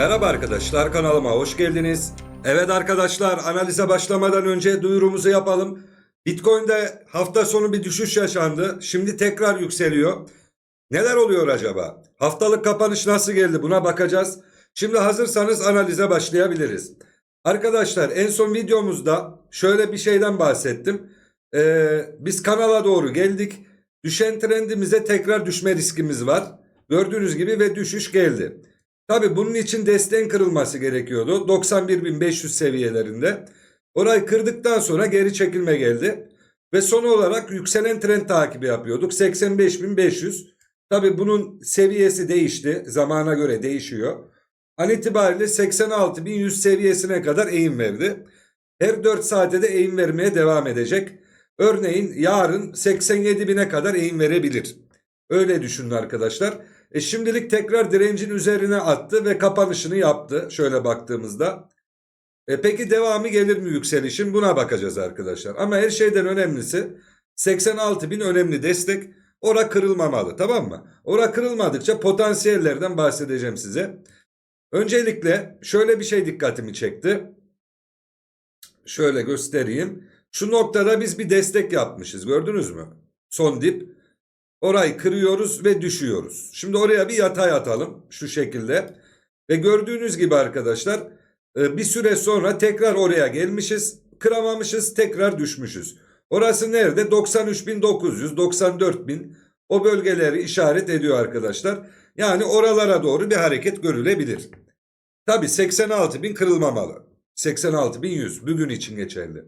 Merhaba arkadaşlar kanalıma hoş geldiniz. Evet arkadaşlar analize başlamadan önce duyurumuzu yapalım. Bitcoin'de hafta sonu bir düşüş yaşandı. Şimdi tekrar yükseliyor. Neler oluyor acaba? Haftalık kapanış nasıl geldi buna bakacağız. Şimdi hazırsanız analize başlayabiliriz. Arkadaşlar en son videomuzda şöyle bir şeyden bahsettim. Ee, biz kanala doğru geldik. Düşen trendimize tekrar düşme riskimiz var. Gördüğünüz gibi ve düşüş geldi. Tabi bunun için desteğin kırılması gerekiyordu. 91.500 seviyelerinde. Orayı kırdıktan sonra geri çekilme geldi. Ve son olarak yükselen trend takibi yapıyorduk. 85.500. Tabi bunun seviyesi değişti. Zamana göre değişiyor. An itibariyle 86.100 seviyesine kadar eğim verdi. Her 4 saate de eğim vermeye devam edecek. Örneğin yarın 87.000'e kadar eğim verebilir. Öyle düşünün arkadaşlar. E şimdilik tekrar direncin üzerine attı ve kapanışını yaptı. Şöyle baktığımızda. E peki devamı gelir mi yükselişin? Buna bakacağız arkadaşlar. Ama her şeyden önemlisi 86 bin önemli destek. Ora kırılmamalı tamam mı? Ora kırılmadıkça potansiyellerden bahsedeceğim size. Öncelikle şöyle bir şey dikkatimi çekti. Şöyle göstereyim. Şu noktada biz bir destek yapmışız gördünüz mü? Son dip. Orayı kırıyoruz ve düşüyoruz. Şimdi oraya bir yatay atalım şu şekilde. Ve gördüğünüz gibi arkadaşlar e, bir süre sonra tekrar oraya gelmişiz. Kıramamışız tekrar düşmüşüz. Orası nerede? 93.900, 94.000 o bölgeleri işaret ediyor arkadaşlar. Yani oralara doğru bir hareket görülebilir. Tabi 86.000 kırılmamalı. 86.100 bugün için geçerli.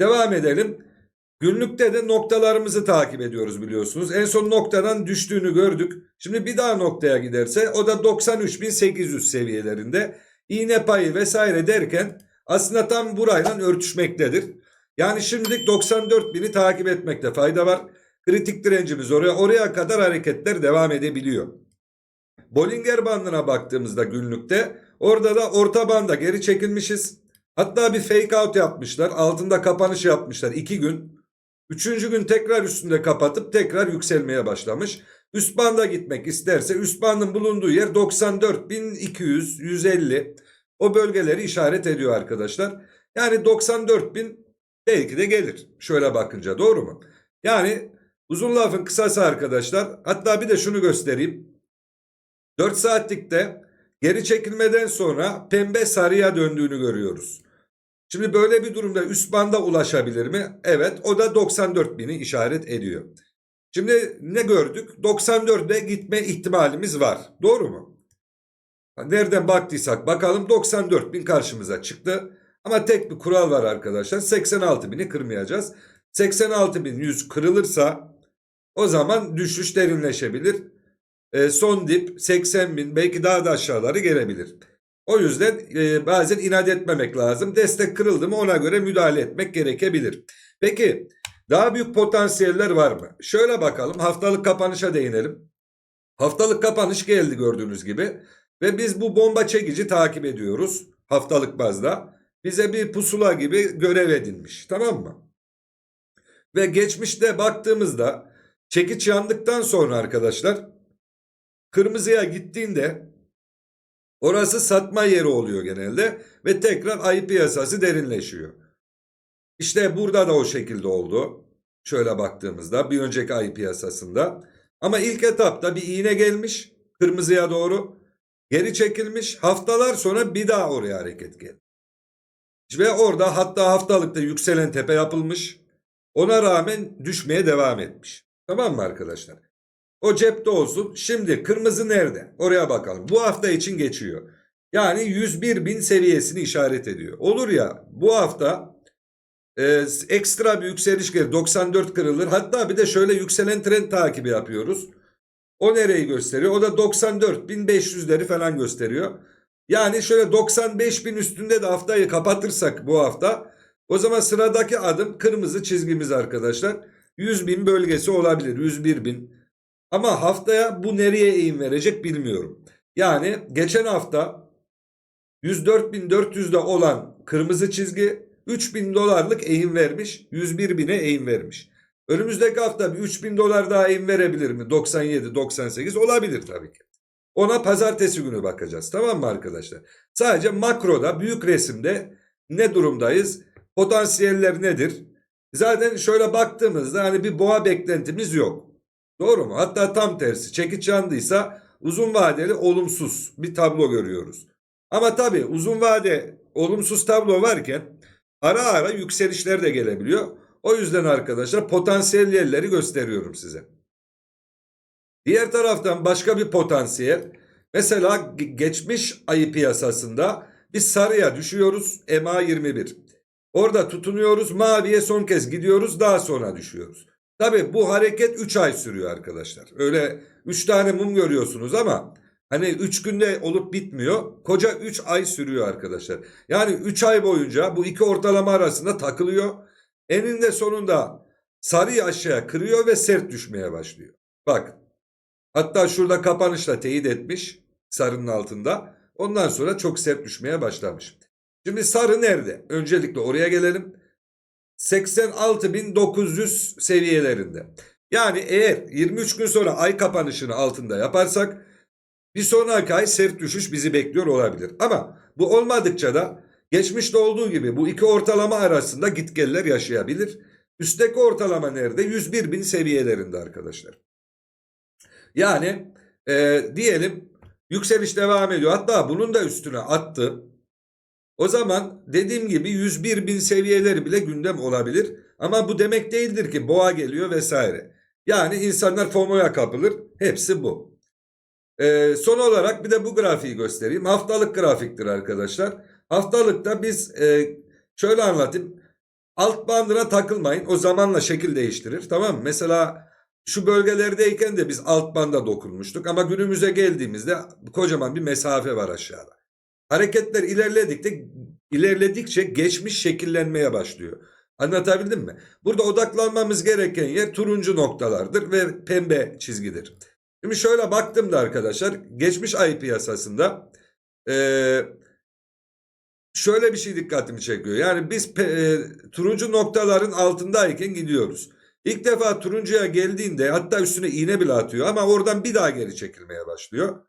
Devam edelim. Günlükte de noktalarımızı takip ediyoruz biliyorsunuz. En son noktadan düştüğünü gördük. Şimdi bir daha noktaya giderse o da 93.800 seviyelerinde. İğne payı vesaire derken aslında tam burayla örtüşmektedir. Yani şimdilik 94.000'i takip etmekte fayda var. Kritik direncimiz oraya oraya kadar hareketler devam edebiliyor. Bollinger bandına baktığımızda günlükte orada da orta banda geri çekilmişiz. Hatta bir fake out yapmışlar. Altında kapanış yapmışlar 2 gün. Üçüncü gün tekrar üstünde kapatıp tekrar yükselmeye başlamış. Üst banda gitmek isterse üst bandın bulunduğu yer 94.200, 150 o bölgeleri işaret ediyor arkadaşlar. Yani 94.000 belki de gelir. Şöyle bakınca doğru mu? Yani uzun lafın kısası arkadaşlar. Hatta bir de şunu göstereyim. 4 saatlikte geri çekilmeden sonra pembe sarıya döndüğünü görüyoruz. Şimdi böyle bir durumda üst banda ulaşabilir mi? Evet o da 94 bini işaret ediyor. Şimdi ne gördük? 94'e gitme ihtimalimiz var. Doğru mu? Nereden baktıysak bakalım 94 bin karşımıza çıktı. Ama tek bir kural var arkadaşlar. 86 bini kırmayacağız. 86 bin 100 kırılırsa o zaman düşüş derinleşebilir. E, son dip 80 bin belki daha da aşağıları gelebilir. O yüzden e, bazen inat etmemek lazım. Destek kırıldı mı ona göre müdahale etmek gerekebilir. Peki daha büyük potansiyeller var mı? Şöyle bakalım haftalık kapanışa değinelim. Haftalık kapanış geldi gördüğünüz gibi. Ve biz bu bomba çekici takip ediyoruz haftalık bazda. Bize bir pusula gibi görev edinmiş tamam mı? Ve geçmişte baktığımızda çekiç yandıktan sonra arkadaşlar kırmızıya gittiğinde Orası satma yeri oluyor genelde ve tekrar ayı piyasası derinleşiyor. İşte burada da o şekilde oldu. Şöyle baktığımızda bir önceki ayı piyasasında. Ama ilk etapta bir iğne gelmiş kırmızıya doğru. Geri çekilmiş haftalar sonra bir daha oraya hareket geldi. Ve orada hatta haftalıkta yükselen tepe yapılmış. Ona rağmen düşmeye devam etmiş. Tamam mı arkadaşlar? O cepte olsun. Şimdi kırmızı nerede? Oraya bakalım. Bu hafta için geçiyor. Yani 101 bin seviyesini işaret ediyor. Olur ya bu hafta e, ekstra bir yükseliş gelir. 94 kırılır. Hatta bir de şöyle yükselen trend takibi yapıyoruz. O nereyi gösteriyor? O da 94.500'leri falan gösteriyor. Yani şöyle 95 bin üstünde de haftayı kapatırsak bu hafta o zaman sıradaki adım kırmızı çizgimiz arkadaşlar. 100 bin bölgesi olabilir. 101 bin. Ama haftaya bu nereye eğim verecek bilmiyorum. Yani geçen hafta 104.400'de olan kırmızı çizgi 3000 dolarlık eğim vermiş. 101 bine eğim vermiş. Önümüzdeki hafta bir 3000 dolar daha eğim verebilir mi? 97, 98 olabilir tabii ki. Ona pazartesi günü bakacağız. Tamam mı arkadaşlar? Sadece makroda büyük resimde ne durumdayız? Potansiyeller nedir? Zaten şöyle baktığımızda hani bir boğa beklentimiz yok. Doğru mu? Hatta tam tersi. Çekiç yandıysa uzun vadeli olumsuz bir tablo görüyoruz. Ama tabii uzun vade olumsuz tablo varken ara ara yükselişler de gelebiliyor. O yüzden arkadaşlar potansiyel yerleri gösteriyorum size. Diğer taraftan başka bir potansiyel. Mesela ge- geçmiş ayı piyasasında biz sarıya düşüyoruz EMA 21. Orada tutunuyoruz maviye son kez gidiyoruz daha sonra düşüyoruz. Tabi bu hareket 3 ay sürüyor arkadaşlar. Öyle 3 tane mum görüyorsunuz ama hani 3 günde olup bitmiyor. Koca 3 ay sürüyor arkadaşlar. Yani 3 ay boyunca bu iki ortalama arasında takılıyor. Eninde sonunda sarıyı aşağıya kırıyor ve sert düşmeye başlıyor. Bak hatta şurada kapanışla teyit etmiş sarının altında. Ondan sonra çok sert düşmeye başlamış. Şimdi sarı nerede? Öncelikle oraya gelelim. 86.900 seviyelerinde. Yani eğer 23 gün sonra ay kapanışını altında yaparsak bir sonraki ay sert düşüş bizi bekliyor olabilir. Ama bu olmadıkça da geçmişte olduğu gibi bu iki ortalama arasında gitgeller yaşayabilir. Üstteki ortalama nerede? 101 bin seviyelerinde arkadaşlar. Yani e, diyelim yükseliş devam ediyor. Hatta bunun da üstüne attı. O zaman dediğim gibi 101 bin seviyeleri bile gündem olabilir. Ama bu demek değildir ki boğa geliyor vesaire. Yani insanlar FOMO'ya kapılır. Hepsi bu. Ee, son olarak bir de bu grafiği göstereyim. Haftalık grafiktir arkadaşlar. Haftalıkta biz e, şöyle anlatayım. Alt bandına takılmayın. O zamanla şekil değiştirir. Tamam mı? Mesela şu bölgelerdeyken de biz alt banda dokunmuştuk. Ama günümüze geldiğimizde kocaman bir mesafe var aşağıda. Hareketler ilerledikçe ilerledikçe geçmiş şekillenmeye başlıyor. Anlatabildim mi? Burada odaklanmamız gereken yer turuncu noktalardır ve pembe çizgidir. Şimdi şöyle baktığımda arkadaşlar geçmiş ay piyasasında eee, şöyle bir şey dikkatimi çekiyor. Yani biz e, turuncu noktaların altındayken gidiyoruz. İlk defa turuncuya geldiğinde hatta üstüne iğne bile atıyor ama oradan bir daha geri çekilmeye başlıyor.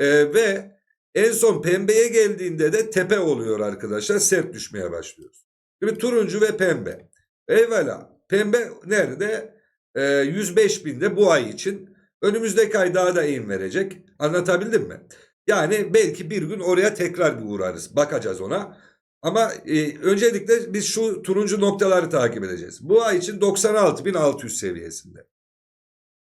Eee, ve en son pembeye geldiğinde de tepe oluyor arkadaşlar. Sert düşmeye başlıyoruz. Şimdi turuncu ve pembe. Eyvallah. Pembe nerede? Ee, 105 binde bu ay için. Önümüzdeki ay daha da eğim verecek. Anlatabildim mi? Yani belki bir gün oraya tekrar bir uğrarız. Bakacağız ona. Ama e, öncelikle biz şu turuncu noktaları takip edeceğiz. Bu ay için 96.600 seviyesinde.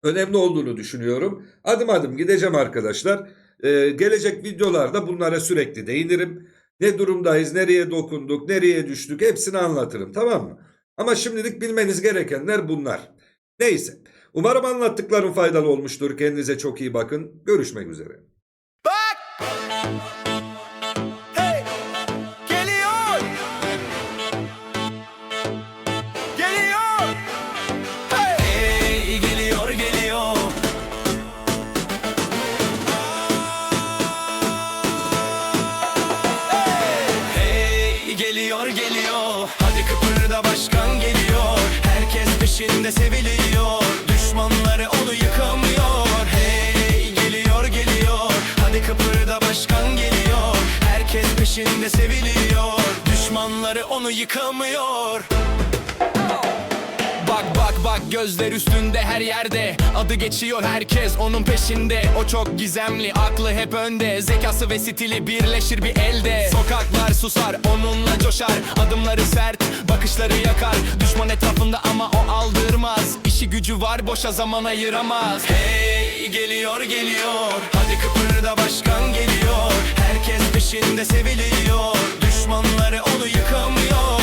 Önemli olduğunu düşünüyorum. Adım adım gideceğim arkadaşlar. Ee, gelecek videolarda bunlara sürekli değinirim. Ne durumdayız, nereye dokunduk, nereye düştük hepsini anlatırım tamam mı? Ama şimdilik bilmeniz gerekenler bunlar. Neyse. Umarım anlattıklarım faydalı olmuştur. Kendinize çok iyi bakın. Görüşmek üzere. Bak! Seviliyor! Düşmanları onu yıkamıyor! Hey! Geliyor, geliyor! Hadi kıpırda başkan geliyor! Herkes peşinde seviliyor! Düşmanları onu yıkamıyor! Gözler üstünde her yerde. Adı geçiyor herkes onun peşinde. O çok gizemli aklı hep önde. Zekası ve stili birleşir bir elde. Sokaklar susar onunla coşar. Adımları sert bakışları yakar. Düşman etrafında ama o aldırmaz. İşi gücü var boşa zaman ayıramaz. Hey geliyor geliyor. Hadi kıpırda başkan geliyor. Herkes peşinde seviliyor. Düşmanları onu yıkamıyor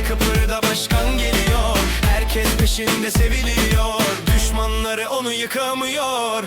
Hadi kıpırda başkan geliyor. Herkes peşinde seviliyor. Düşmanları onu yıkamıyor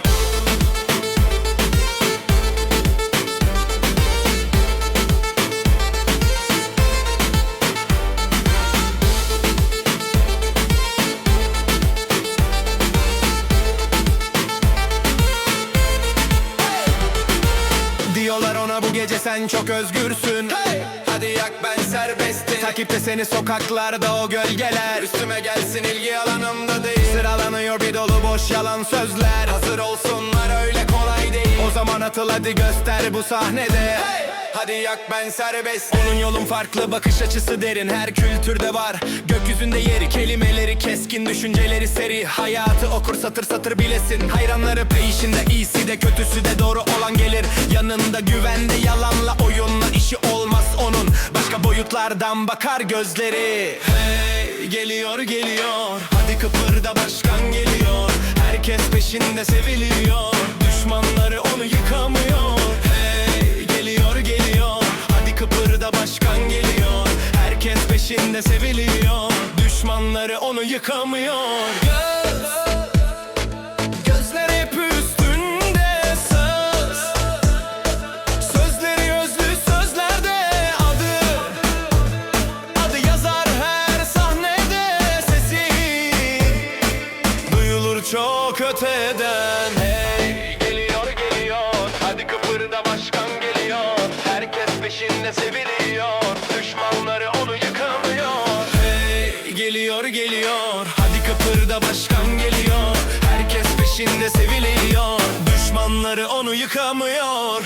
Ona bu gece sen çok özgürsün. Hadi Hadi yak ben serbestim. Takipte seni sokaklarda o gölgeler. Üstüme gelsin ilgi alanımda değil. Sıralanıyor bir dolu boş yalan sözler. Hazır olsunlar öyle kolay değil. O zaman atıl hadi göster bu sahnede Hadi yak ben serbest. Onun yolun farklı bakış açısı derin. Her kültürde var. Gökyüzünde yeri kelimeleri keskin Düşünceleri seri. Hayatı okur satır satır bilesin. Hayranları peşinde iyisi de kötüsü de doğru olan gelir. Yanında güvende yalanla oyunla işi olmaz onun. Başka boyutlardan bakar gözleri. Hey geliyor geliyor. Hadi kıpırda başkan geliyor. Herkes peşinde seviliyor. Düşmanları onu yıkamıyor yıkamıyor. Göz Gözler hep üstünde söz. Sözleri özlü sözlerde adı. Adı yazar her sahnede sesi. Duyulur çok öteden peşinde seviliyor. Düşmanları onu yıkamıyor